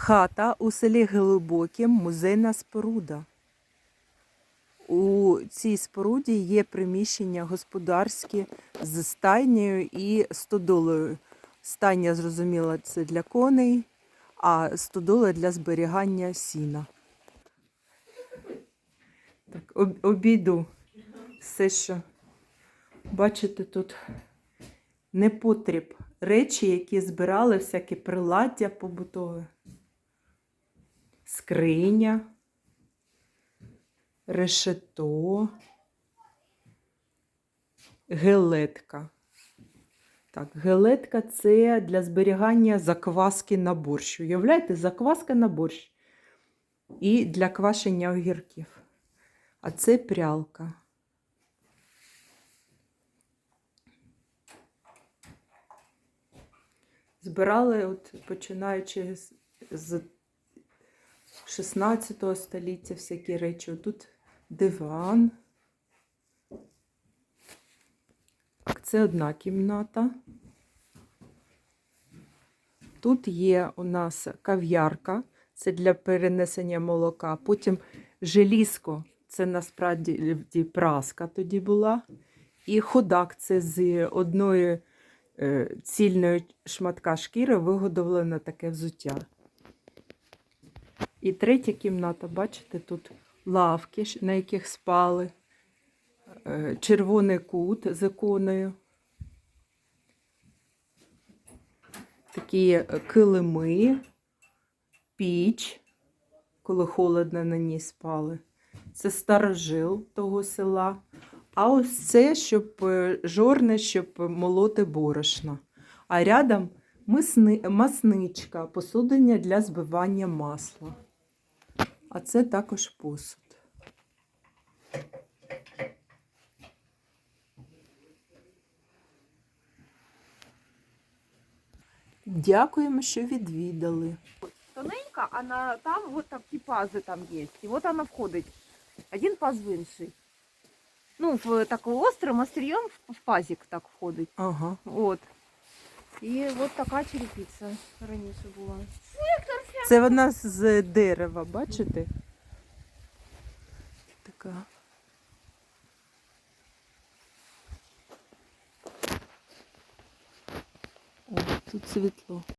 Хата у селі Глибокім, музейна споруда. У цій споруді є приміщення господарські з стайнею і стодолою. Стайня, зрозуміло, це для коней, а стодола для зберігання сіна. Так, обійду все, що бачите тут непотріб. Речі, які збирали, всякі приладдя побутове. Скриня, решето, гелетка. Так, гелетка це для зберігання закваски на борщ. Уявляєте, закваска на борщ. І для квашення огірків. А це прялка. Збирали, от, починаючи з, 16 століття всякі речі. Тут диван. Це одна кімната. Тут є у нас кав'ярка, це для перенесення молока. Потім желізко, це насправді праска тоді була. І ходак це з одної е, цільної шматка шкіри виготовлено таке взуття. І третя кімната, бачите, тут лавки, на яких спали, е, червоний кут з іконою, такі е, килими, піч, коли холодно на ній спали. Це старожил того села. А ось це, щоб е, жорне, щоб молоти борошна. А рядом масничка, посудення для збивання масла. А це також посуд. Дякуємо, що відвідали. тоненька, а на там вот такі пази там є. І от вона входить. Один паз в інший. Ну, в такий острим острієм в- в пазик так входить. Ага. От. І от така черепиця раніше була. Це вона з дерева, бачите? Така. Тут світло.